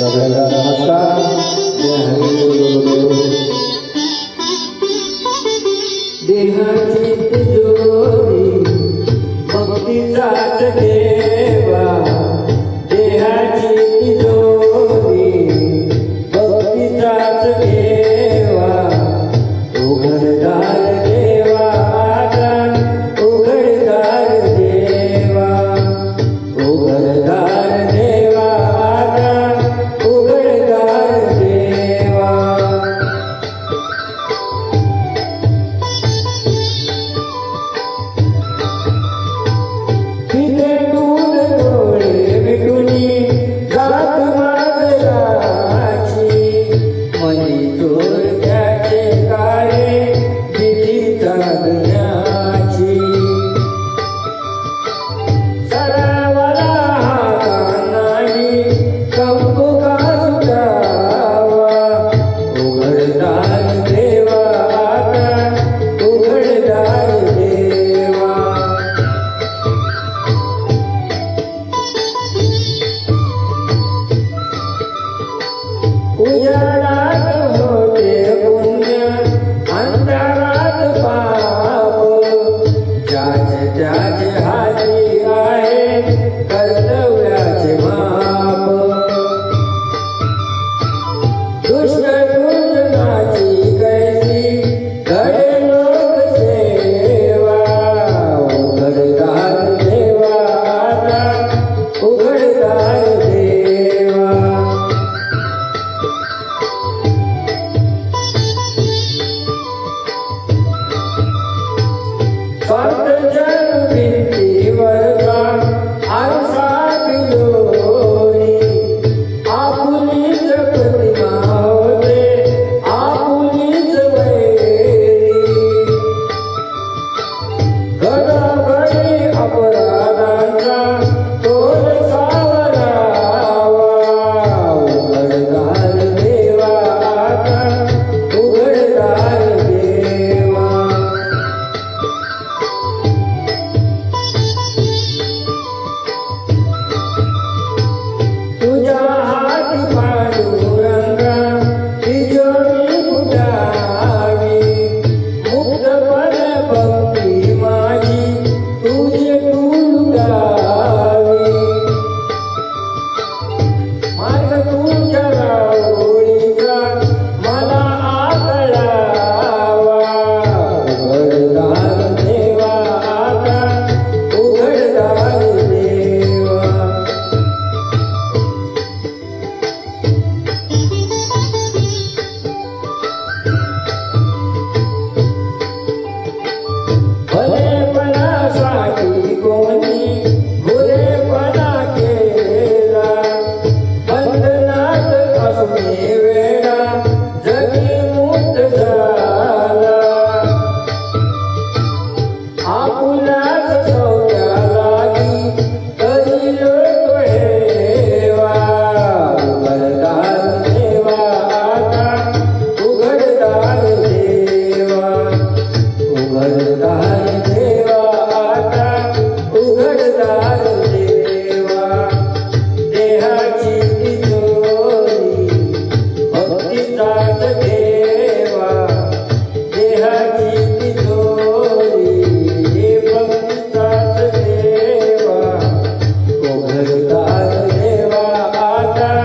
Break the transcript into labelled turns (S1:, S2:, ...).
S1: सबेला नमस्कार जय हरि देहाची जोडी भक्तीचा सके લાલ દેવા આટા